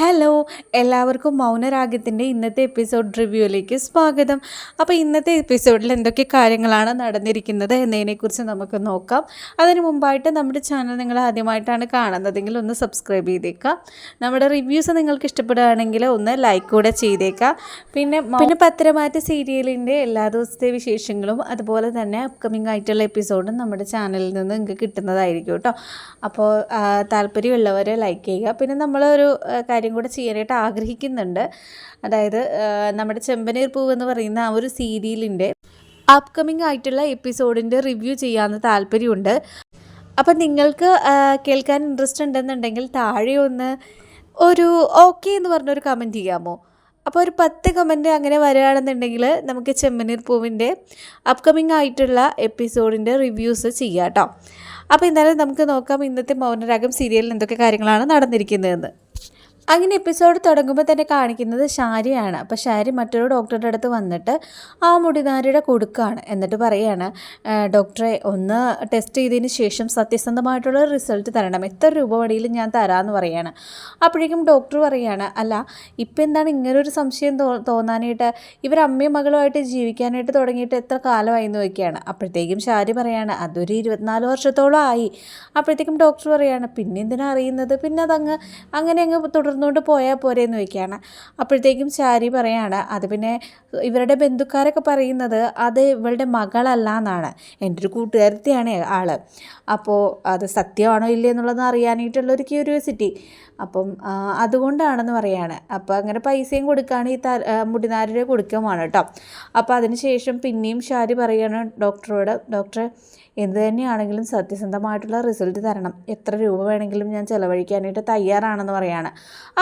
Hello എല്ലാവർക്കും മൗനരാഗത്തിന്റെ ഇന്നത്തെ episode റിവ്യൂയിലേക്ക് സ്വാഗതം. അപ്പോൾ ഇന്നത്തെ എപ്പിസോഡിൽ എന്തൊക്കെ കാര്യങ്ങളാണ് നടന്നിരിക്കുന്നത് എന്നതിനെക്കുറിച്ച് നമുക്ക് നോക്കാം. അതിന് മുമ്പായിട്ട് നമ്മുടെ ചാനൽ നിങ്ങൾ ആദ്യമായിട്ടാണ് കാണുന്നതെങ്കിൽ ഒന്ന് സബ്സ്ക്രൈബ് ചെയ്തേക്കാം. നമ്മുടെ റിവ്യൂസ് നിങ്ങൾക്ക് ഇഷ്ടപ്പെടുകയാണെങ്കിൽ ഒന്ന് ലൈക്ക് കൂടെ ചെയ്തേക്കാം. പിന്നെ പിന്നെ പത്രമാറ്റ സീരിയലിന്റെ എല്ലാ ദിവസത്തെ വിശേഷങ്ങളും അതുപോലെ തന്നെ അപ്കമിങ് ആയിട്ടുള്ള എപ്പിസോഡും നമ്മുടെ ചാനലിൽ നിന്ന് നിങ്ങൾക്ക് കിട്ടുന്നതായിരിക്കും കേട്ടോ. അപ്പോൾ താല്പര്യമുള്ളവരെ ലൈക്ക് ചെയ്യുക. പിന്നെ നമ്മളൊരു ആ, കാര്യം കൂടെ ചെയ്യാനായിട്ട് ആഗ്രഹിക്കുന്നുണ്ട്. അതായത് നമ്മുടെ ചെമ്പനീർ പൂവ് എന്ന് പറയുന്ന ആ ഒരു സീരിയലിന്റെ അപ്കമിംഗ് ആയിട്ടുള്ള എപ്പിസോഡിന്റെ റിവ്യൂ ചെയ്യാമെന്ന് താല്പര്യമുണ്ട്. അപ്പം നിങ്ങൾക്ക് കേൾക്കാൻ ഇൻട്രസ്റ്റ് ഉണ്ടെന്നുണ്ടെങ്കിൽ താഴെ ഒന്ന് ഒരു ഓക്കെ എന്ന് പറഞ്ഞൊരു കമന്റ് ചെയ്യാമോ? അപ്പോൾ ഒരു പത്ത് കമന്റ് അങ്ങനെ വരികയാണെന്നുണ്ടെങ്കിൽ നമുക്ക് ചെമ്മനീർ പൂവിന്റെ അപ്കമിംഗ് ആയിട്ടുള്ള എപ്പിസോഡിന്റെ റിവ്യൂസ് ചെയ്യാം കേട്ടോ അപ്പോൾ എന്തായാലും നമുക്ക് നോക്കാം ഇന്നത്തെ മൗനരാഗം സീരിയലിൽ എന്തൊക്കെ കാര്യങ്ങളാണ് നടന്നിരിക്കുന്നതെന്ന്. അങ്ങനെ എപ്പിസോഡ് തുടങ്ങുമ്പോൾ തന്നെ കാണിക്കുന്നത് ഷാരിയാണ് അപ്പോൾ ഷാരി മറ്റൊരു ഡോക്ടറുടെ അടുത്ത് വന്നിട്ട് ആ മുടിനാരിയുടെ കൊടുക്കാണ് എന്നിട്ട് പറയുകയാണ് ഡോക്ടറെ ഒന്ന് ടെസ്റ്റ് ചെയ്തതിന് ശേഷം സത്യസന്ധമായിട്ടുള്ള റിസൾട്ട് തരണം. എത്ര രൂപ വഴിയിലും ഞാൻ തരാമെന്ന് പറയാണ്. അപ്പോഴേക്കും ഡോക്ടർ പറയുകയാണ് അല്ല ഇപ്പം എന്താണ് ഇങ്ങനൊരു സംശയം തോ തോന്നാനായിട്ട്? ഇവർ അമ്മയും മകളുമായിട്ട് ജീവിക്കാനായിട്ട് തുടങ്ങിയിട്ട് എത്ര കാലമായി നോക്കിയാണ് അപ്പോഴത്തേക്കും ഷാരി പറയാണ് അതൊരു ഇരുപത്തിനാല് വർഷത്തോളം ആയി. അപ്പോഴത്തേക്കും ഡോക്ടർ പറയാണ് പിന്നെ എന്തിനാ അറിയുന്നത്? പിന്നെ അതങ്ങ് അങ്ങനെ അങ്ങ് തുടർന്നുകൊണ്ട് പോയാൽ പോരെ എന്ന് ചോദിക്കുകയാണ്. അപ്പോഴത്തേക്കും ചാരി പറയാണ് അത് പിന്നെ ഇവരുടെ ബന്ധുക്കാരൊക്കെ പറയുന്നത് അത് ഇവളുടെ മകളല്ല എന്നാണ്. എന്റെ ഒരു കൂട്ടുകാരത്തിയാണ് ആൾ. അപ്പോൾ അത് സത്യമാണോ ഇല്ലേ എന്നുള്ളത് അറിയാനായിട്ടുള്ളൊരു ക്യൂരിയോസിറ്റി അപ്പം അതുകൊണ്ടാണെന്ന് പറയാണ്. അപ്പോൾ അങ്ങനെ പൈസയും കൊടുക്കുകയാണ് ഈ ത മുടിനാരുടെ മുടിനാരിയുടെ കൊടുക്കുകയുമാണ് കേട്ടോ അപ്പോൾ അതിന് ശേഷം പിന്നെയും ഷാരി പറയാണ് ഡോക്ടറോട് ഡോക്ടറെ എന്ത് തന്നെയാണെങ്കിലും സത്യസന്ധമായിട്ടുള്ള റിസൾട്ട് തരണം. എത്ര രൂപ വേണമെങ്കിലും ഞാൻ ചിലവഴിക്കാനായിട്ട് തയ്യാറാണെന്ന് പറയാണ്.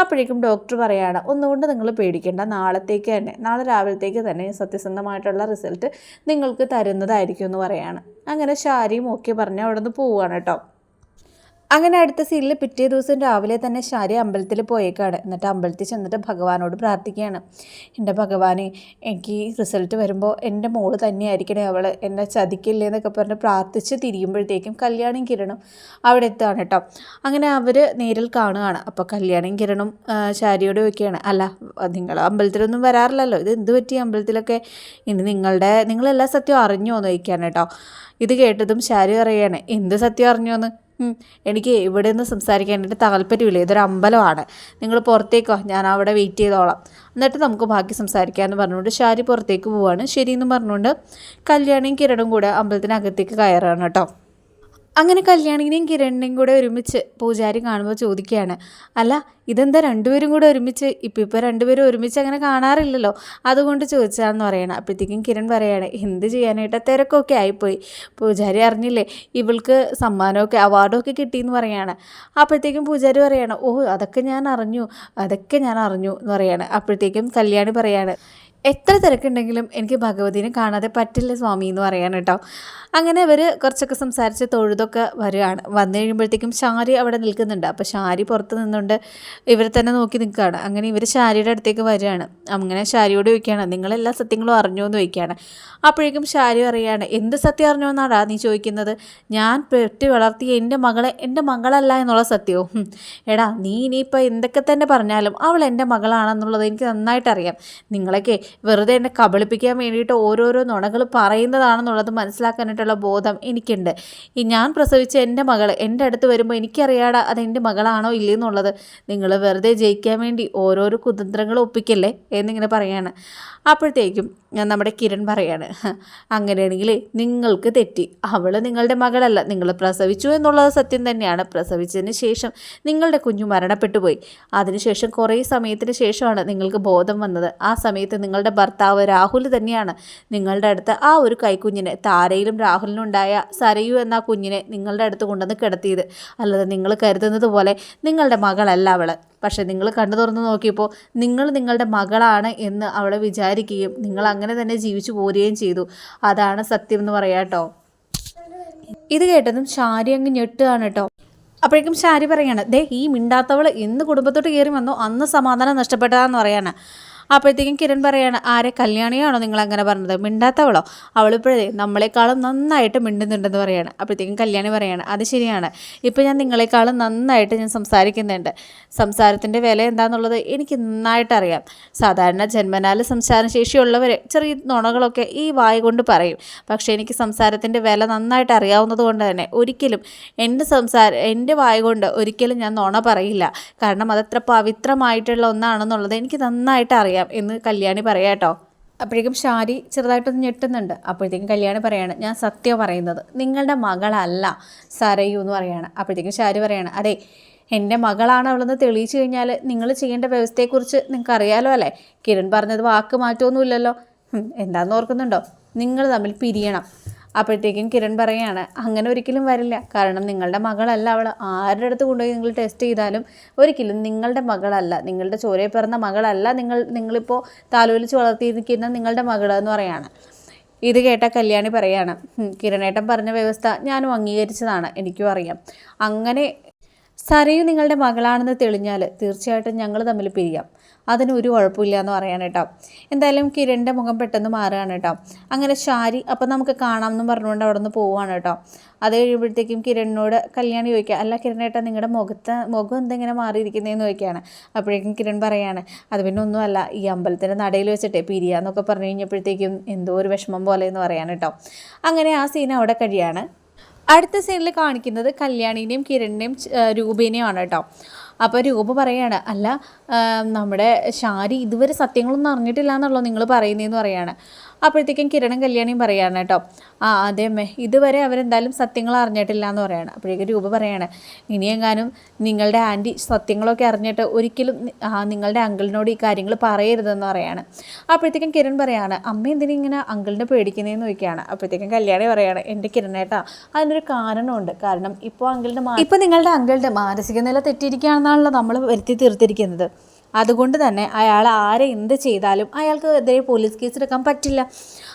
അപ്പോഴേക്കും ഡോക്ടർ പറയാണ് ഒന്നുകൊണ്ട് നിങ്ങൾ പേടിക്കേണ്ട. നാളത്തേക്ക് തന്നെ നാളെ രാവിലത്തേക്ക് തന്നെ സത്യസന്ധമായിട്ടുള്ള റിസൾട്ട് നിങ്ങൾക്ക് തരുന്നതായിരിക്കും എന്ന് പറയാണ്. അങ്ങനെ ഷാരിയും ഓക്കെ പറഞ്ഞ് അവിടെ നിന്ന് പോവുകയാണ് കേട്ടോ അങ്ങനെ അടുത്ത സീനിൽ പിറ്റേ ദിവസം രാവിലെ തന്നെ ശാരി അമ്പലത്തിൽ പോയേക്കാണ്. എന്നിട്ട് അമ്പലത്തിൽ ചെന്നിട്ട് ഭഗവാനോട് പ്രാർത്ഥിക്കുകയാണ്. എന്റെ ഭഗവാനെ എനിക്ക് റിസൾട്ട് വരുമ്പോൾ എന്റെ മോൾ തന്നെയായിരിക്കണേ അവൾ എന്നെ ചതിക്കില്ലേ എന്നൊക്കെ പറഞ്ഞ് പ്രാർത്ഥിച്ച് തിരിയുമ്പോഴത്തേക്കും കല്യാണം കിരണം അവിടെ എത്തുകയാണ് കേട്ടോ. അങ്ങനെ അവർ നേരിൽ കാണുകയാണ്. അപ്പോൾ കല്യാണം കിരണം ശാരിയോട് ചോദിക്കുകയാണ് അല്ല നിങ്ങൾ അമ്പലത്തിലൊന്നും വരാറില്ലല്ലോ? ഇത് എന്ത് പറ്റി അമ്പലത്തിലൊക്കെ? ഇനി നിങ്ങളുടെ നിങ്ങളെല്ലാ സത്യം അറിഞ്ഞോ എന്ന് ചോദിക്കുകയാണ് കേട്ടോ. ഇത് കേട്ടതും ശാരി പറയുകയാണ് എന്ത് സത്യം അറിഞ്ഞോന്ന് എനിക്ക് ഇവിടെ നിന്ന് സംസാരിക്കാനായിട്ട് താല്പര്യമില്ല. ഇതൊരു അമ്പലമാണ്. നിങ്ങൾ പുറത്തേക്കോ? ഞാൻ അവിടെ വെയിറ്റ് ചെയ്തോളാം. എന്നിട്ട് നമുക്ക് ബാക്കി സംസാരിക്കാമെന്ന് പറഞ്ഞുകൊണ്ട് ഷാരി പുറത്തേക്ക് പോവാണ്. ശരിയെന്ന് പറഞ്ഞുകൊണ്ട് കല്യാണിയും കിരണും കൂടെ അമ്പലത്തിനകത്തേക്ക് കയറാണ് കേട്ടോ. അങ്ങനെ കല്യാണിനെയും കിരണിനെയും കൂടെ ഒരുമിച്ച് പൂജാരി കാണുമ്പോൾ ചോദിക്കുകയാണ് അല്ല ഇതെന്താ രണ്ടുപേരും കൂടെ ഒരുമിച്ച്? ഇപ്പം ഇപ്പോൾ രണ്ടുപേരും ഒരുമിച്ച് അങ്ങനെ കാണാറില്ലല്ലോ. അതുകൊണ്ട് ചോദിച്ചതാണെന്ന് പറയണം. അപ്പോഴത്തേക്കും കിരൺ പറയാണ് എന്ത് ചെയ്യാനായിട്ട് തിരക്കൊക്കെ ആയിപ്പോയി. പൂജാരി അറിഞ്ഞില്ലേ ഇവൾക്ക് സമ്മാനമൊക്കെ അവാർഡൊക്കെ കിട്ടിയെന്ന് പറയാണ്. അപ്പോഴത്തേക്കും പൂജാരി പറയാണ് ഓ അതൊക്കെ ഞാൻ അറിഞ്ഞു അതൊക്കെ ഞാൻ അറിഞ്ഞു എന്ന് പറയാണ്. അപ്പോഴത്തേക്കും കല്യാണി പറയാണ് എത്ര തിരക്കുണ്ടെങ്കിലും എനിക്ക് ഭഗവതിനെ കാണാതെ പറ്റില്ല സ്വാമി എന്ന് പറയാൻ കേട്ടോ. അങ്ങനെ അവർ കുറച്ചൊക്കെ സംസാരിച്ച് തൊഴുതൊക്കെ വരികയാണ്. വന്നു കഴിയുമ്പോഴത്തേക്കും ഷാരി അവിടെ നിൽക്കുന്നുണ്ട്. അപ്പോൾ ഷാരി പുറത്ത് നിന്നുകൊണ്ട് ഇവരെ തന്നെ നോക്കി നിൽക്കുകയാണ്. അങ്ങനെ ഇവർ ഷാരിയുടെ അടുത്തേക്ക് വരികയാണ്. അങ്ങനെ ഷാരിയോട് ചോദിക്കുകയാണ് നിങ്ങളെല്ലാ സത്യങ്ങളും അറിഞ്ഞോ എന്ന് ചോദിക്കുകയാണ്. അപ്പോഴേക്കും ഷാരി പറയുകയാണ് എന്ത് സത്യം അറിഞ്ഞോ എന്നാടാ നീ ചോദിക്കുന്നത്? ഞാൻ പെട്ടി വളർത്തിയ എന്റെ മകളെ എന്റെ മകളല്ല എന്നുള്ള സത്യവും എടാ നീ ഇനിയിപ്പോൾ എന്തൊക്കെ തന്നെ പറഞ്ഞാലും അവൾ എന്റെ മകളാണെന്നുള്ളത് എനിക്ക് നന്നായിട്ട് അറിയാം നിങ്ങളൊക്കെ വെറുതെ എന്നെ കബളിപ്പിക്കാൻ വേണ്ടിയിട്ട് ഓരോരോ നുണകൾ പറയുന്നതാണെന്നുള്ളത് മനസ്സിലാക്കാനായിട്ടുള്ള ബോധം എനിക്കുണ്ട്. ഈ ഞാൻ പ്രസവിച്ച എന്റെ മകൾ എന്റെ അടുത്ത് വരുമ്പോൾ എനിക്കറിയാടാ അത് എന്റെ മകളാണോ ഇല്ലയെന്നുള്ളത് നിങ്ങൾ വെറുതെ ജയിക്കാൻ വേണ്ടി ഓരോരോ കുതന്ത്രങ്ങൾ ഒപ്പിക്കല്ലേ എന്നിങ്ങനെ പറയാണ്. അപ്പോഴത്തേക്കും നമ്മുടെ കിരൺ പറയാണ് "ഹ, അങ്ങനെയാണെങ്കിൽ നിങ്ങൾക്ക് തെറ്റി. അവൾ നിങ്ങളുടെ മകളല്ല. നിങ്ങൾ പ്രസവിച്ചു എന്നുള്ളത് സത്യം തന്നെയാണ്. പ്രസവിച്ചതിന് ശേഷം നിങ്ങളുടെ കുഞ്ഞു മരണപ്പെട്ടു പോയി അതിനുശേഷം കുറേ സമയത്തിന് ശേഷമാണ് നിങ്ങൾക്ക് ബോധം വന്നത്. ആ സമയത്ത് നിങ്ങളുടെ ഭർത്താവ് രാഹുൽ തന്നെയാണ്. നിങ്ങളുടെ അടുത്ത് ആ ഒരു കൈക്കുഞ്ഞിനെ താരയിലും രാഹുലിനും ഉണ്ടായ സരയു എന്ന കുഞ്ഞിനെ നിങ്ങളുടെ അടുത്ത് കൊണ്ടുവന്ന് കിടത്തിയത്. അല്ലാതെ നിങ്ങൾ കരുതുന്നത് പോലെ നിങ്ങളുടെ മകളല്ല അവൾ പക്ഷേ നിങ്ങൾ കണ്ടു തുറന്ന് നോക്കിയപ്പോൾ നിങ്ങൾ നിങ്ങളുടെ മകളാണ് എന്ന് അവളെ വിചാരിക്കുകയും നിങ്ങൾ അങ്ങനെ തന്നെ ജീവിച്ചു പോരുകയും ചെയ്തു. അതാണ് സത്യം എന്ന് പറയാം കേട്ടോ ഇത് കേട്ടതും ശാരി അങ്ങ് ഞെട്ടുകയാണ് കേട്ടോ അപ്പോഴേക്കും ശാരി പറയാണ് ദേ ഈ മിണ്ടാത്തവൾ എന്ന് കുടുംബത്തോട്ട് കയറി വന്നോ. അന്ന് സമാധാനം നഷ്ടപ്പെട്ടതാന്ന് പറയാണ്. അപ്പോഴത്തേക്കും കിരൺ പറയാണ് ആരെ കല്യാണിയാണോ നിങ്ങൾ അങ്ങനെ പറഞ്ഞത്? മിണ്ടാത്തവളോ? അവളിപ്പോഴേ നമ്മളെക്കാളും നന്നായിട്ട് മിണ്ടുന്നുണ്ടെന്ന് പറയാണ്. അപ്പോഴത്തേക്കും കല്യാണി പറയാണ് അത് ശരിയാണ്. ഇപ്പോൾ ഞാൻ നിങ്ങളെക്കാളും നന്നായിട്ട് ഞാൻ സംസാരിക്കുന്നുണ്ട്. സംസാരത്തിന്റെ വില എന്താണെന്നുള്ളത് എനിക്ക് നന്നായിട്ട് അറിയാം സാധാരണ ജന്മനാല് സംസാരശേഷിയുള്ളവർ ചെറിയ നുണകളൊക്കെ ഈ വായ കൊണ്ട് പറയും. പക്ഷേ എനിക്ക് സംസാരത്തിന്റെ വില നന്നായിട്ട് അറിയാവുന്നത് കൊണ്ട് തന്നെ ഒരിക്കലും എന്റെ സംസാര എന്റെ വായ കൊണ്ട് ഒരിക്കലും ഞാൻ നുണ പറയില്ല. കാരണം അതത്ര പവിത്രമായിട്ടുള്ള ഒന്നാണെന്നുള്ളത് എനിക്ക് നന്നായിട്ട് അറിയാം. എന്ന് കല്യാണി പറയാം അപ്പോഴേക്കും ഷാരി ചെറുതായിട്ടൊന്ന് ഞെട്ടുന്നുണ്ട്. അപ്പോഴത്തേക്കും കല്യാണി പറയാണ് ഞാൻ സത്യം പറയുന്നത്. നിങ്ങളുടെ മകളല്ല സരയു എന്ന് പറയാണ്. അപ്പോഴത്തേക്കും ഷാരി പറയാണ് അതെ എന്റെ മകളാണ് അവളെന്ന് തെളിയിച്ചു കഴിഞ്ഞാൽ നിങ്ങൾ ചെയ്യേണ്ട വ്യവസ്ഥയെക്കുറിച്ച് നിങ്ങൾക്ക് അറിയാലോ അല്ലേ? കിരൺ പറഞ്ഞത് വാക്ക് മാറ്റമൊന്നുമില്ലല്ലോ. എന്താണെന്ന് ഓർക്കുന്നുണ്ടോ? നിങ്ങൾ തമ്മിൽ പിരിയണം. അപ്പോഴത്തേക്കും കിരൺ പറയാണ് അങ്ങനെ ഒരിക്കലും വരില്ല. കാരണം നിങ്ങളുടെ മകളല്ല അവൾ ആരുടെ അടുത്ത് കൊണ്ടുപോയി നിങ്ങൾ ടെസ്റ്റ് ചെയ്താലും ഒരിക്കലും നിങ്ങളുടെ മകളല്ല. നിങ്ങളുടെ ചോരയിൽ പിറന്ന മകളല്ല നിങ്ങൾ നിങ്ങളിപ്പോൾ താലോലിച്ച് വളർത്തിയിരിക്കുന്ന നിങ്ങളുടെ മകൾ എന്ന് പറയാണ്. ഇത് കേട്ട കല്യാണി പറയാണ് കിരണേട്ടം കിരണേട്ടൻ പറഞ്ഞ വ്യവസ്ഥ ഞാനും അംഗീകരിച്ചതാണ്. എനിക്കും അറിയാം. അങ്ങനെ സരയു നിങ്ങളുടെ മകളാണെന്ന് തെളിഞ്ഞാൽ തീർച്ചയായിട്ടും ഞങ്ങൾ തമ്മിൽ പിരിയാം. അതിന് ഒരു കുഴപ്പമില്ല എന്ന് പറയാൻ കേട്ടോ. എന്തായാലും കിരണിന്റെ മുഖം പെട്ടെന്ന് മാറുകയാണ് കേട്ടോ. അങ്ങനെ ഷാരി അപ്പം നമുക്ക് കാണാം എന്നും പറഞ്ഞുകൊണ്ട് അവിടെ നിന്ന് പോവുകയാണ് കേട്ടോ. അത് കഴിയുമ്പോഴത്തേക്കും കിരണിനോട് കല്യാണി ചോദിക്കുക അല്ല കിരണേട്ടാ നിങ്ങളുടെ മുഖത്ത് മുഖം എന്തെങ്ങനെ മാറിയിരിക്കുന്നതെന്ന് ചോദിക്കുകയാണ്. അപ്പോഴേക്കും കിരൺ പറയാണ് അത് പിന്നെ ഒന്നുമല്ല ഈ അമ്പലത്തിന്റെ നടയിൽ വെച്ചിട്ടേ പിരിയാന്നൊക്കെ പറഞ്ഞു കഴിഞ്ഞപ്പോഴത്തേക്കും എന്തോ ഒരു വിഷമം പോലെ എന്ന് പറയാൻ കേട്ടോ. അങ്ങനെ ആ സീൻ അവിടെ കഴിയാണ്. അടുത്ത സീനിൽ കാണിക്കുന്നത് കല്യാണിനെയും കിരണിനെയും രൂപേനെയുമാണ് കേട്ടോ. അപ്പോൾ രൂപ പറയാണ് അല്ല നമ്മുടെ ഷാരി ഇതുവരെ സത്യങ്ങളൊന്നും അറിഞ്ഞിട്ടില്ല എന്നുള്ളത് നിങ്ങൾ പറയുന്നതെന്ന് പറയാണ്. അപ്പോഴത്തേക്കും കിരണും കല്യാണിയും പറയാണ് കേട്ടോ. ആ അതെ അമ്മേ. ഇതുവരെ അവരെന്തായാലും സത്യങ്ങൾ അറിഞ്ഞിട്ടില്ല എന്ന് പറയാണ്. അപ്പോഴേക്കും രൂപ പറയാണ്. ഇനിയെങ്ങാനും നിങ്ങളുടെ ആന്റി സത്യങ്ങളൊക്കെ അറിഞ്ഞിട്ട് ഒരിക്കലും നിങ്ങളുടെ അങ്കിളിനോട് ഈ കാര്യങ്ങൾ പറയരുതെന്ന് പറയാണ്. അപ്പോഴത്തേക്കും കിരൺ പറയാണ് അമ്മ എന്തിനാ ഇങ്ങനെ അങ്കിളിനെ പേടിക്കുന്നതെന്ന് ചോദിക്കുകയാണ്. അപ്പോഴത്തേക്കും കല്യാണി പറയാണ് എന്റെ കിരണേട്ടാ അതിനൊരു കാരണമുണ്ട്. കാരണം ഇപ്പോൾ അങ്കിളിന്റെ ഇപ്പോൾ നിങ്ങളുടെ അങ്കിളുടെ മാനസിക നില തെറ്റിയിരിക്കുകയാണെന്നാണല്ലോ നമ്മൾ വരുത്തി തീർത്തിരിക്കുന്നത്. അതുകൊണ്ട് തന്നെ അയാൾ ആരെ എന്ത് ചെയ്താലും അയാൾക്ക് എതിരെ പോലീസ് കേസ് എടുക്കാൻ പറ്റില്ല.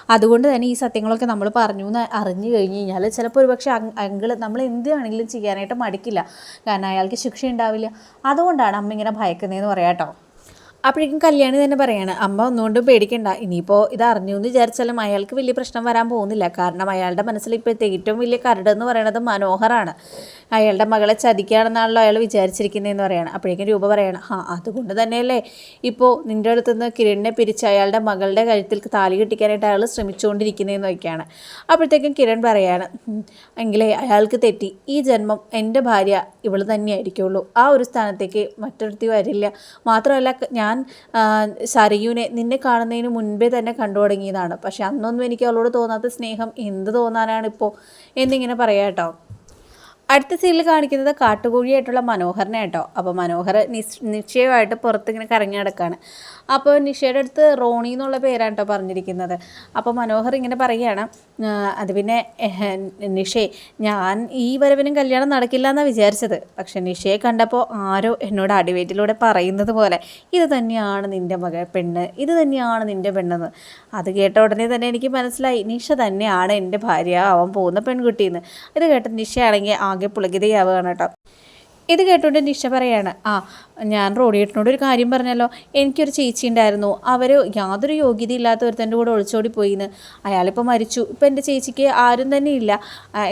അതുകൊണ്ട് തന്നെ ഈ സത്യങ്ങളൊക്കെ നമ്മൾ പറഞ്ഞു എന്ന് അറിഞ്ഞു കഴിഞ്ഞ് കഴിഞ്ഞാൽ ചിലപ്പോൾ ഒരുപക്ഷെ അങ്കിൾ നമ്മൾ എന്ത് വേണമെങ്കിലും ചെയ്യാനായിട്ട് മടിക്കില്ല. കാരണം അയാൾക്ക് ശിക്ഷ ഉണ്ടാവില്ല. അതുകൊണ്ടാണ് അമ്മ ഇങ്ങനെ ഭയക്കുന്നതെന്ന് പറയാം കേട്ടോ. അപ്പോഴേക്കും കല്യാണി തന്നെ പറയാണ് അമ്മ ഒന്നുകൊണ്ടും പേടിക്കണ്ട. ഇനിയിപ്പോൾ ഇത് അറിഞ്ഞു എന്ന് വിചാരിച്ചാലും അയാൾക്ക് വലിയ പ്രശ്നം വരാൻ പോകുന്നില്ല. കാരണം അയാളുടെ മനസ്സിൽ ഇപ്പോഴത്തെ ഏറ്റവും വലിയ കരട് എന്ന് പറയുന്നത് മനോഹറാണ്. അയാളുടെ മകളെ ചതിക്കുകയാണെന്നാണല്ലോ അയാൾ വിചാരിച്ചിരിക്കുന്നതെന്ന് പറയാണ്. അപ്പോഴേക്കും രൂപ പറയാണ് ആ അതുകൊണ്ട് തന്നെയല്ലേ? ഇപ്പോൾ നിന്റെ അടുത്ത് നിന്ന് കിരണിനെ പിരിച്ച് അയാളുടെ മകളുടെ കഴുത്തിൽ താലി കെട്ടിക്കാനായിട്ട് അയാൾ ശ്രമിച്ചുകൊണ്ടിരിക്കുന്നതെന്ന് നോക്കിയാണ് അപ്പോഴത്തേക്കും കിരൺ പറയാണ് "ഉം, എങ്കിലേ അയാൾക്ക് തെറ്റി. ഈ ജന്മം എന്റെ ഭാര്യ ഇവൾ തന്നെയായിരിക്കുള്ളൂ. ആ ഒരു സ്ഥാനത്തേക്ക് മറ്റൊരുത്തി വരില്ല. മാത്രമല്ല ക- ഞാൻ ആ, സരയുവിനെ നിന്നെ കാണുന്നതിന് മുൻപേ തന്നെ കണ്ടു തുടങ്ങിയതാണ്. പക്ഷെ അന്നൊന്നും എനിക്ക് അവളോട് തോന്നാത്ത സ്നേഹം എന്ത് തോന്നാനാണ് ഇപ്പോൾ എന്നിങ്ങനെ പറയാം കേട്ടോ. അടുത്ത സീനിൽ കാണിക്കുന്നത് കാട്ടുകോഴിയായിട്ടുള്ള മനോഹറിനെ കേട്ടോ. അപ്പോൾ മനോഹർ നിശ് നിശ്ചയമായിട്ട് പുറത്തിങ്ങനെ കറങ്ങി നടക്കുകയാണ് അപ്പോൾ നിഷയുടെ അടുത്ത് റോണി എന്നുള്ള പേരാണ് കേട്ടോ പറഞ്ഞിരിക്കുന്നത്. അപ്പോൾ മനോഹർ ഇങ്ങനെ പറയുകയാണ് "ആ, അത് പിന്നെ നിഷേ ഞാൻ ഈ വരവിനും കല്യാണം നടക്കില്ല എന്നാണ് വിചാരിച്ചത്. പക്ഷെ നിഷയെ കണ്ടപ്പോൾ ആരോ എന്നോട് അടിവേറ്റിലൂടെ പറയുന്നത് പോലെ ഇത് തന്നെയാണ് നിന്റെ മക പെണ്ണ് ഇത് തന്നെയാണ് നിന്റെ പെണ്ണെന്ന്. അത് കേട്ട ഉടനെ തന്നെ എനിക്ക് മനസ്സിലായി നിഷ തന്നെയാണ് എന്റെ ഭാര്യ അവൻ പോകുന്ന പെൺകുട്ടിയെന്ന് ഇത് കേട്ട നിഷയാണെങ്കിൽ ആകെ പുളകിതയാവുകയാണ് കേട്ടോ. ഇത് കേട്ടോണ്ട് നിഷ പറയാണ് ആ ഞാൻ റോഡിയേട്ടനോട് ഒരു കാര്യം പറഞ്ഞല്ലോ. എനിക്കൊരു ചേച്ചി ഉണ്ടായിരുന്നു. അവർ യാതൊരു യോഗ്യതയില്ലാത്ത ഒരുത്തന്റെ കൂടെ ഒളിച്ചോടി പോയിന്ന്. അയാളിപ്പോൾ മരിച്ചു. ഇപ്പം എന്റെ ചേച്ചിക്ക് ആരും തന്നെ ഇല്ല.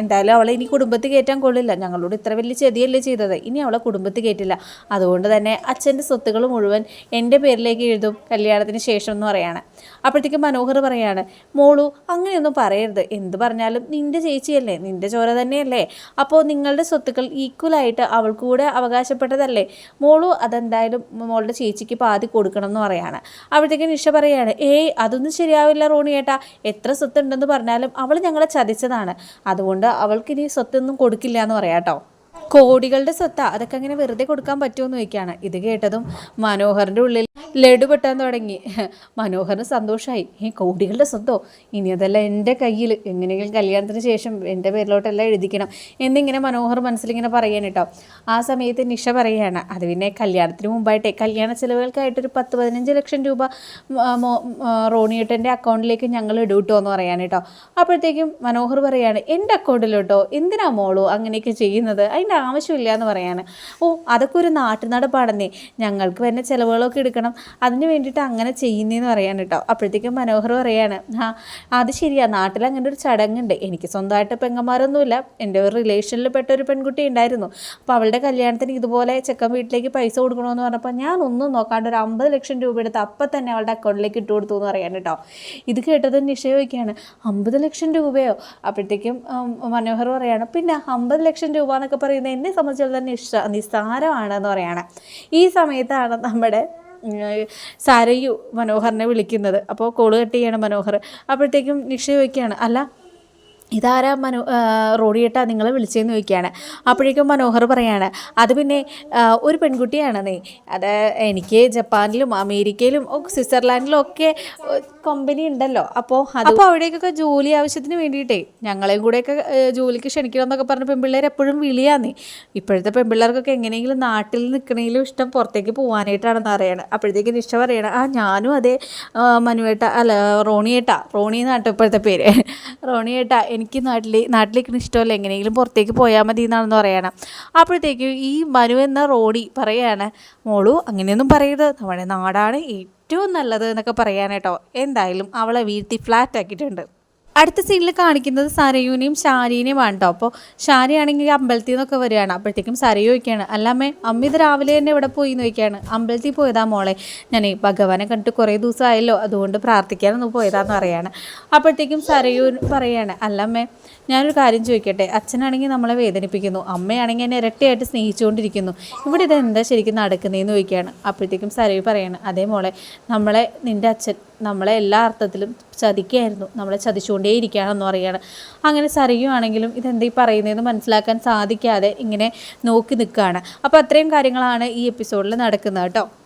എന്തായാലും അവളെ ഇനി കുടുംബത്തിൽ കയറ്റാൻ കൊള്ളില്ല. ഞങ്ങളോട് ഇത്ര വലിയ ചെതിയല്ലേ ചെയ്തത്. ഇനി അവളെ കുടുംബത്തിൽ കയറ്റില്ല. അതുകൊണ്ട് തന്നെ അച്ഛന്റെ സ്വത്തുകൾ മുഴുവൻ എന്റെ പേരിലേക്ക് എഴുതും കല്യാണത്തിന് ശേഷം എന്ന് പറയാണ്. അപ്പോഴത്തേക്കും മനോഹർ പറയാണ് മോളു അങ്ങനെയൊന്നും പറയരുത്. എന്ത് പറഞ്ഞാലും നിന്റെ ചേച്ചിയല്ലേ നിന്റെ ചോര തന്നെയല്ലേ. അപ്പോൾ നിങ്ങളുടെ സ്വത്തുക്കൾ ഈക്വലായിട്ട് അവൾക്ക് കൂടെ അവകാശപ്പെട്ടതല്ലേ. മോളു അതെന്തായാലും മോളുടെ ചേച്ചിക്ക് പാതി കൊടുക്കണം എന്ന് പറയാണ്. അപ്പോഴത്തേക്കും നിഷ പറയാണ് ഏയ് അതൊന്നും ശരിയാവില്ല റോണി ഏട്ടാ. എത്ര സ്വത്ത് ഉണ്ടെന്ന് പറഞ്ഞാലും അവൾ ഞങ്ങളെ ചതിച്ചതാണ്. അതുകൊണ്ട് അവൾക്ക് ഇനി സ്വത്തൊന്നും കൊടുക്കില്ല എന്ന് പറയാട്ടോ കോടികളുടെ സ്വത്താ അതൊക്കെ അങ്ങനെ വെറുതെ കൊടുക്കാൻ പറ്റുമെന്ന് ചോദിക്കുകയാണ്. ഇത് കേട്ടതും മനോഹറിന്റെ ഉള്ളിൽ ലഡു പെട്ടാൻ തുടങ്ങി. മനോഹറിന് സന്തോഷമായി ഈ കോടികളുടെ സ്വത്തോ? ഇനി അതെല്ലാം എന്റെ കയ്യിൽ എങ്ങനെയെങ്കിലും കല്യാണത്തിന് ശേഷം എന്റെ പേരിലോട്ടെല്ലാം എഴുതിക്കണം എന്നിങ്ങനെ മനോഹർ മനസ്സിലിങ്ങനെ പറയാൻ കേട്ടോ. ആ സമയത്ത് നിഷ പറയുകയാണ് അത് പിന്നെ കല്യാണത്തിന് മുമ്പായിട്ടേ. കല്യാണ ചിലവുകൾക്കായിട്ടൊരു പത്ത് പതിനഞ്ച് ലക്ഷം രൂപ റോണിയേട്ടന്റെ അക്കൗണ്ടിലേക്ക് ഞങ്ങൾ ഇടും എന്ന് പറയാൻ കേട്ടോ. അപ്പോഴത്തേക്കും മനോഹർ പറയാണ് എന്റെ അക്കൗണ്ടിലോട്ടോ? എന്തിനാ മോളോ അങ്ങനെയൊക്കെ ചെയ്യുന്നത്? അതിന്റെ ആവശ്യമില്ല എന്ന് പറയാണ്. ഓ അതൊക്കെ ഒരു നാട്ടുനടപ്പാണെന്നേ. ഞങ്ങൾക്ക് വരുന്ന ചിലവുകളൊക്കെ എടുക്കണം. അതിന് വേണ്ടിയിട്ട് അങ്ങനെ ചെയ്യുന്നതെന്ന് പറയാൻ കേട്ടോ. അപ്പോഴത്തേക്കും മനോഹർ പറയാണ് ആ അത് ശരിയാ. നാട്ടിൽ അങ്ങനെ ഒരു ചടങ്ങുണ്ട്. എനിക്ക് സ്വന്തമായിട്ട് പെങ്ങന്മാരൊന്നുമില്ല. എന്റെ ഒരു റിലേഷനിൽ പെട്ട ഒരു പെൺകുട്ടി ഉണ്ടായിരുന്നു. അപ്പോൾ അവളുടെ കല്യാണത്തിന് ഇതുപോലെ ചെക്കൻ വീട്ടിലേക്ക് പൈസ കൊടുക്കണമെന്ന് പറഞ്ഞപ്പോൾ ഞാൻ ഒന്നും നോക്കാണ്ട് ഒരു അമ്പത് ലക്ഷം രൂപ എടുത്ത് അപ്പം തന്നെ അവളുടെ അക്കൗണ്ടിലേക്ക് ഇട്ട് കൊടുത്തു എന്ന് പറയാൻ കേട്ടോ. ഇത് കേട്ടത് നിഷേധിക്കുകയാണ് അമ്പത് ലക്ഷം രൂപയോ? അപ്പോഴത്തേക്കും മനോഹർ പറയാണ് പിന്നെ അമ്പത് ലക്ഷം രൂപ എന്നൊക്കെ പറയുന്നത് എന്നെ സംബന്ധിച്ചിടത്തോളം നിസ്സാരമാണെന്ന് പറയാണ്. ഈ സമയത്താണ് നമ്മുടെ സാരയു മനോഹറിനെ വിളിക്കുന്നത്. അപ്പോൾ കോൾ കട്ട് ചെയ്യണം മനോഹർ. അപ്പോഴത്തേക്കും നിഷ അല്ല ഇതാരാ മനോ റോഡിയേട്ടാ നിങ്ങളെ വിളിച്ചതെന്ന് ചോദിക്കുകയാണ്. അപ്പോഴേക്കും മനോഹർ പറയാണ് അത് പിന്നെ ഒരു പെൺകുട്ടിയാണെന്നേ. അത് എനിക്ക് ജപ്പാനിലും അമേരിക്കയിലും സ്വിറ്റ്സർലാൻഡിലും ഒക്കെ കമ്പനി ഉണ്ടല്ലോ. അപ്പോൾ അപ്പോൾ അവിടേക്കൊക്കെ ജോലി ആവശ്യത്തിന് വേണ്ടിയിട്ടേ ഞങ്ങളെയും കൂടെയൊക്കെ ജോലിക്ക് ക്ഷണിക്കണം എന്നൊക്കെ പറഞ്ഞ് പെൺപിള്ളേർ എപ്പോഴും വിളിയാന്നേ. ഇപ്പോഴത്തെ പെൺപിള്ളേർക്കൊക്കെ എങ്ങനെയെങ്കിലും നാട്ടിൽ നിൽക്കണമെങ്കിലും ഇഷ്ടം പുറത്തേക്ക് പോകാനായിട്ടാണെന്ന് അറിയണം അപ്പോഴത്തേക്ക് നിഷ പറയണം ആ ഞാനും അതേ മനുവേട്ട അല്ല റോണിയേട്ട റോണി എന്നാട്ടോ ഇപ്പോഴത്തെ പേര്. റോണിയേട്ട എനിക്ക് നാട്ടിൽ നാട്ടിലേക്ക് ഇഷ്ടമല്ല. എങ്ങനെയെങ്കിലും പുറത്തേക്ക് പോയാൽ മതി എന്നാണെന്ന് പറയണം. അപ്പോഴത്തേക്കും ഈ മനു എന്ന റോഡി പറയാണ് മോളു അങ്ങനെയൊന്നും പറയരുത്. നമ്മുടെ നാടാണ് ഏറ്റവും നല്ലത് എന്നൊക്കെ പറയാനേട്ടോ എന്തായാലും അവളെ വീഴ്ത്തി ഫ്ലാറ്റ് ആക്കിയിട്ടുണ്ട്. അടുത്ത സീനിൽ കാണിക്കുന്നത് സരയുനെയും ഷാരീനെയുമാണ് കേട്ടോ അപ്പോൾ ഷാരിയാണെങ്കിൽ അമ്പലത്തിൽ നിന്നൊക്കെ വരികയാണ്. അപ്പോഴത്തേക്കും സരയു ചോദിക്കുകയാണ് അല്ലമ്മേ അമ്മ ഇത് രാവിലെ തന്നെ ഇവിടെ പോയി? എന്ന് ചോദിക്കുകയാണ് അമ്പലത്തിൽ പോയതാ മോളെ. ഞാൻ ഭഗവാനെ കണ്ടിട്ട് കുറേ ദിവസമായല്ലോ. അതുകൊണ്ട് പ്രാർത്ഥിക്കാനൊന്ന് പോയതാന്ന് പറയാണ്. അപ്പോഴത്തേക്കും സരയു പറയാണ് അല്ലമ്മേ ഞാനൊരു കാര്യം ചോദിക്കട്ടെ? അച്ഛനാണെങ്കിൽ നമ്മളെ വേദനിപ്പിക്കുന്നു. അമ്മയാണെങ്കിൽ എന്നെ ഇരട്ടിയായിട്ട് സ്നേഹിച്ചുകൊണ്ടിരിക്കുന്നു. ഇവിടെ എന്താ ശരിക്കും നടക്കുന്നതെന്ന് ചോദിക്കുകയാണ്. അപ്പോഴത്തേക്കും സരയു പറയാണ് അതേ മോളെ നമ്മളെ നിന്റെ അച്ഛൻ നമ്മളെ എല്ലാ അർത്ഥത്തിലും ചതിക്കുകയായിരുന്നു. നമ്മളെ ചതിച്ചുകൊണ്ടേ ഇരിക്കുകയാണെന്ന് പറയുകയാണ്. അങ്ങനെ സറിയുവാണെങ്കിലും ഇതെന്താ പറയുന്നതെന്ന് മനസ്സിലാക്കാൻ സാധിക്കാതെ ഇങ്ങനെ നോക്കി നിൽക്കുകയാണ്. അപ്പോൾ അത്രയും കാര്യങ്ങളാണ് ഈ എപ്പിസോഡിൽ നടക്കുന്നത് കേട്ടോ.